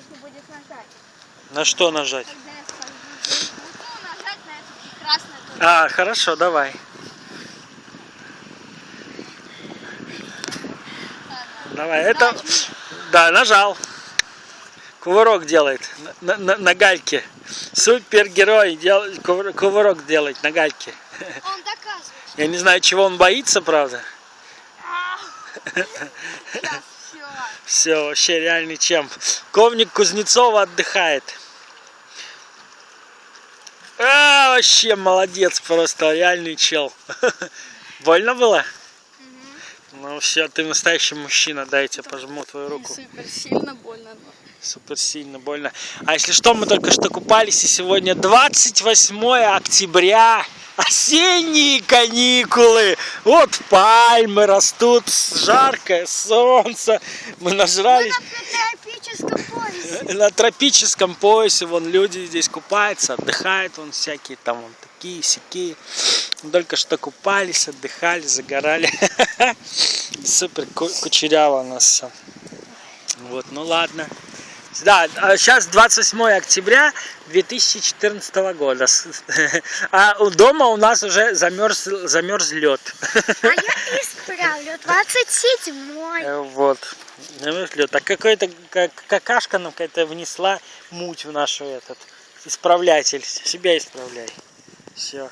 нужно будет нажать. На что нажать? Когда я скажу, ну, нажать на эту прекрасную точку. А, хорошо, давай. Давай, это... Да, нажал. Кувырок делает на, на- на гальке. Супергерой делает, кувыр- кувырок делает на гальке. Он доказывает. Я не знаю, чего он боится, правда. Все. Вообще реальный чемп. Ковник Кузнецова отдыхает. А, вообще молодец просто, реальный чел. Больно было? Ну все, ты настоящий мужчина, дай я тебе пожму твою руку. Супер сильно больно. Супер сильно больно. А если что, мы только что купались, и сегодня 28 октября. Осенние каникулы. Вот пальмы растут, жаркое солнце. Мы нажрались. На тропическом поясе. На тропическом поясе вон люди здесь купаются, отдыхают, вон всякие там вон такие, сякие. Только что купались, отдыхали, загорали. Супер ку- кучеряво у нас все. Вот, ну ладно. Да, а сейчас 28 октября 2014 года. А дома у нас уже замерз, замерз лед. А я исправлю. 27-й. Э, Вот. Замерз лед. А какой-то как- какашка нам какая-то внесла муть в нашу этот исправлятель. Себя исправляй. Все.